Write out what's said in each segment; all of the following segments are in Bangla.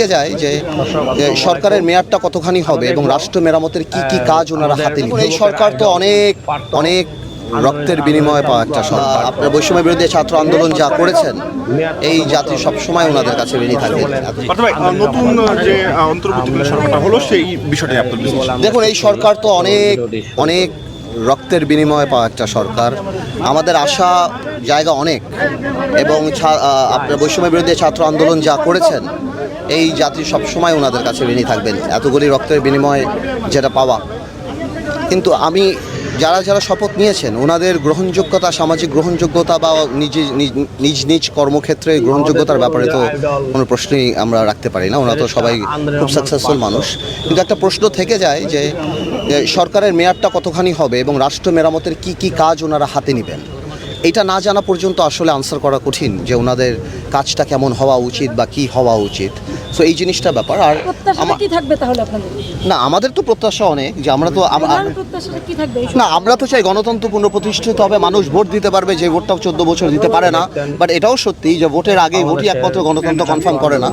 থেকে যায় যে সরকারের মেয়াদটা কতখানি হবে এবং রাষ্ট্র মেরামতের কি কি কাজ ওনারা হাতে নিবেন এই সরকার তো অনেক অনেক রক্তের বিনিময়ে পাওয়া একটা সরকার। আপনার বৈষম্য বিরুদ্ধে ছাত্র আন্দোলন যা করেছেন এই জাতি সবসময় ওনাদের কাছে ঋণী ভাই, আহ, নতুন যে অন্তর্বর্তীকালীন সরকারটা হলো সেই বিষয়টাই দেখুন এই সরকার তো অনেক অনেক রক্তের বিনিময়ে পাওয়া একটা সরকার। আমাদের আশা জায়গা অনেক এবং আপনার বৈষম্য বিরোধী ছাত্র আন্দোলন যা করেছেন, এই জাতি সবসময় ওনাদের কাছে ঋণী থাকবেন, এতগুলি রক্তের বিনিময়ে যেটা পাওয়া। কিন্তু আমি, যারা যারা শপথ নিয়েছেন, ওনাদের গ্রহণযোগ্যতা, সামাজিক গ্রহণযোগ্যতা বা নিজে, নিজ- নিজ কর্মক্ষেত্রে গ্রহণযোগ্যতার ব্যাপারে তো কোনো প্রশ্নই আমরা রাখতে পারি না। ওনারা তো সবাই খুব সাকসেসফুল মানুষ। কিন্তু একটা প্রশ্ন থেকে যায় যে সরকারের মেয়াদটা কতখানি হবে এবং রাষ্ট্র মেরামতের কি কি কাজ ওনারা হাতে নেবেন? এটা না জানা পর্যন্ত আসলে আনসার করা কঠিন যে ওনাদের কাজটা কেমন হওয়া উচিত বা কি হওয়া উচিত। সো এই জিনিসটা ব্যাপার। আর কি থাকবে তাহলে আপনাদের? না আমাদের তো প্রত্যাশা অনেক যে আমরা তো না আমরা তো চাই গণতন্ত্র পুনঃপ্রতিষ্ঠিত হবে মানুষ ভোট দিতে পারবে যে ভোটটাও চোদ্দ বছর দিতে পারে না। বাট এটাও সত্যি যে ভোটের আগে ভোটই একমাত্র গণতন্ত্র কনফার্ম করে না।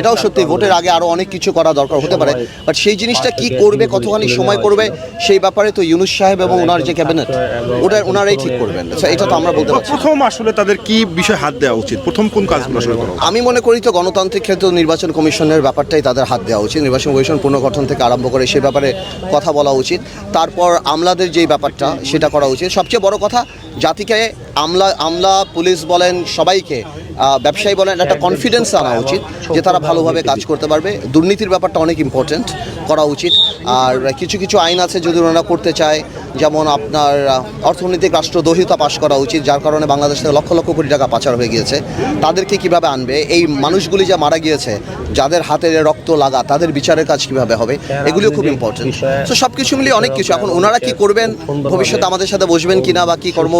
এটাও সত্যি ভোটের আগে আরও অনেক কিছু করা দরকার হতে পারে। বাট সেই জিনিসটা কি করবে কতখানি সময় করবে সেই ব্যাপারে তো ইউনুস সাহেব এবং ওনার যে ক্যাবিনেট ওটা ওনারাই ঠিক করবেন। এটা তো আমরা বলতে পারছি প্রথম আসলে তাদের কি বিষয় হাত দেওয়া উচিত? প্রথম কোন কাজগুলো আসলে আমি মনে করি তো গণতান্ত্রিক ক্ষেত্রে নির্বাচন কমিশনের ব্যাপারটাই তাদের হাত দেওয়া উচিত। নির্বাচন কমিশন পুনর্গঠন থেকে আরম্ভ করে সে ব্যাপারে কথা বলা উচিত। তারপর আমলাদের যেই ব্যাপারটা সেটা করা উচিত। সবচেয়ে বড় কথা জাতিকে আমলা আমলা পুলিশ বলেন সবাইকে ব্যবসায়ী বলেন একটা কনফিডেন্স আনা উচিত যে তারা ভালোভাবে কাজ করতে পারবে। দুর্নীতির ব্যাপারটা অনেক ইম্পর্ট্যান্ট করা উচিত। আর কিছু কিছু আইন আছে যদি ওনারা করতে চায় যেমন আপনার অর্থনৈতিক রাষ্ট্রদ্রোহিতা পাশ করা উচিত। যার কারণে বাংলাদেশ থেকে লক্ষ লক্ষ কোটি টাকা পাচার হয়ে গিয়েছে তাদেরকে কীভাবে আনবে? এই মানুষগুলি যা মারা গিয়েছে যাদের হাতে রক্ত লাগা তাদের বিচারের কাজ কীভাবে হবে? এগুলিও খুব ইম্পর্টেন্ট তো সব কিছু মিলিয়ে অনেক কিছু। এখন ওনারা কি করবেন? ভবিষ্যতে আমাদের সাথে বসবেন কিনা বা কি কর্ম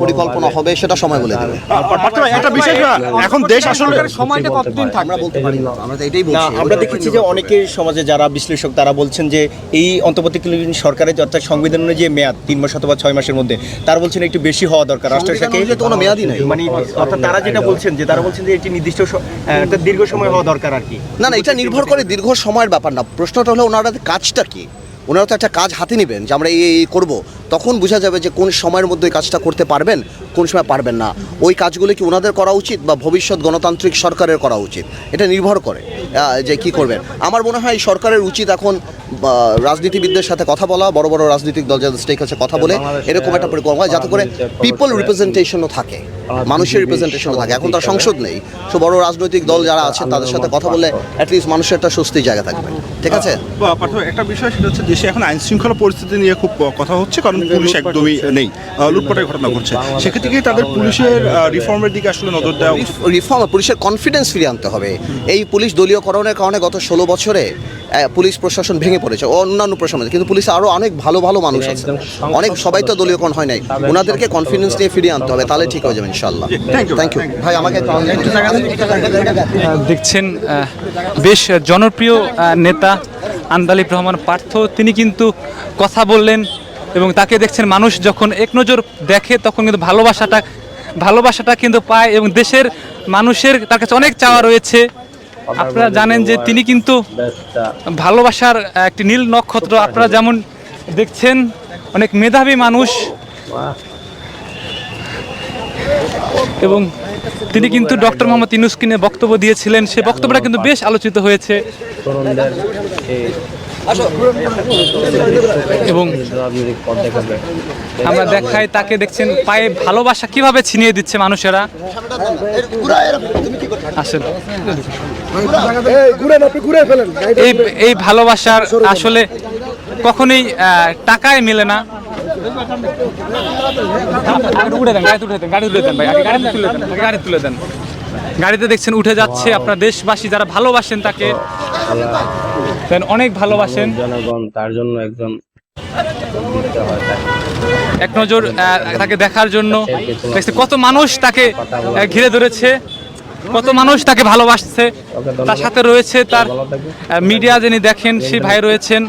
পরিকল্পনা হবে সেটা সময় বলে দেবে। একটা বিষয় এখন দেশ আসলে সময়টা কতদিন আমরা বলতে পারি না আমরা তো এটাই বলছি। আমরা দেখেছি যে অনেকের সমাজে যারা বিশ্লেষক তারা বলছেন যে এই অন্তর্বর্তীকালীন সরকারের অর্থাৎ সংবিধানের যে মেয়াদ তিন মাস অথবা ছয় মাসের মধ্যে তারা বলছেন একটু বেশি হওয়া দরকার সংবিধান অনুযায়ী তো কোনো মেয়াদি নাই। মানে অর্থাৎ তারা যেটা বলছেন যে তারা বলছেন যে এটি নির্দিষ্ট একটা দীর্ঘ সময় হওয়া দরকার আর কি। না না এটা নির্ভর করে দীর্ঘ সময়ের ব্যাপার না। প্রশ্নটা হলো ওনারা কাজটা কি? ওনারা তো একটা কাজ হাতে নেবেন যে আমরা এই করব। তখন বোঝা যাবে যে কোন সময়ের মধ্যে কাজটা করতে পারবেন কোন সময় পারবেন না। ওই কাজগুলো কি ওনাদের করা উচিত বা ভবিষ্যৎ গণতান্ত্রিক সরকারের করা উচিত? এটা নির্ভর করে যে কি করবেন। আমার মনে হয় সরকারের উচিত এখন রাজনীতিবিদদের সাথে কথা বলা বড় বড় রাজনৈতিক দল যাদের স্টেক আছে কথা বলে এরকম একটা পরিকল্পনা হয় যাতে করে পিপল রিপ্রেজেন্টেশনও থাকে মানুষের রিপ্রেজেন্টেশনও থাকে। এখন তার সংসদ নেই তো বড় রাজনৈতিক দল যারা আছেন তাদের সাথে কথা বলে অ্যাটলিস্ট মানুষের একটা স্বস্তির জায়গা থাকবে। ঠিক আছে? একটা বিষয় সেটা হচ্ছে দেশে এখন আইন শৃঙ্খলা পরিস্থিতি নিয়ে খুব কথা হচ্ছে কারণ পুলিশ একদমই নেই। লুটপাটের ঘটনা ঘটছে। সেক্ষেত্রে কি তাদের পুলিশের রিফর্মের দিকে আসলে নজর দেওয়া রিফর্ম পুলিশের কনফিডেন্স ফিরিয়ে আনতে হবে। এই পুলিশ দলীয়করণের কারণে গত ষোলো বছরে পুলিশ প্রশাসন ভেঙে পড়েছে। ও অন্যান্য প্রশাসন কিন্তু পুলিশে আরও অনেক ভালো ভালো মানুষ আছে। অনেক সবাই তো দলীয়করণ হয় নাই। ওনাদেরকে কনফিডেন্স নিয়ে ফিরিয়ে আনতে হবে তাহলে ঠিক হয়ে যাবে ইনশাল্লাহ Thank থ্যাংক ইউ ভাই আমাকে দেখছেন বেশ জনপ্রিয় নেতা আন্দালিব রহমান পার্থ। তিনি কিন্তু কথা বললেন এবং তাকে দেখছেন মানুষ যখন এক নজর দেখে, তখন কিন্তু ভালোবাসাটা ভালোবাসাটা কিন্তু পায় এবং দেশের মানুষের তার কাছে অনেক চাওয়া রয়েছে। আপনারা জানেন যে তিনি কিন্তু ভালোবাসার একটি নীল নক্ষত্র। আপনারা যেমন দেখছেন, অনেক মেধাবী মানুষ। এবং তিনি কিন্তু ডক্টর মোহাম্মদ ইনুসকে নিয়ে বক্তব্য দিয়েছিলেন। সে বক্তব্যটা কিন্তু বেশ আলোচিত হয়েছে। এবং আমরা দেখাই তাকে দেখছেন পায়ে ভালোবাসা কীভাবে ছিনিয়ে দিচ্ছে মানুষেরা? আসেন। এই এই ভালোবাসার আসলে কখনোই আহ, টাকায় মেলে না। উঠে দেন গাড়িতে উঠে দেন গাড়ি তুলে দেন ভাই তুলে দেন গাড়ি তুলে দেন। গাড়িতে দেখছেন উঠে যাচ্ছে আপনার দেশবাসী যারা ভালোবাসেন তাকে। অনেক ভালোবাসেন। জনগণ তার জন্য একজন এক নজর তাকে দেখার জন্য। কত মানুষ তাকে ঘিরে ধরেছে কত মানুষ তাকে ভালোবাসছে। তার সাথে রয়েছে তার মিডিয়া যিনি দেখেন সেই ভাই রয়েছেন।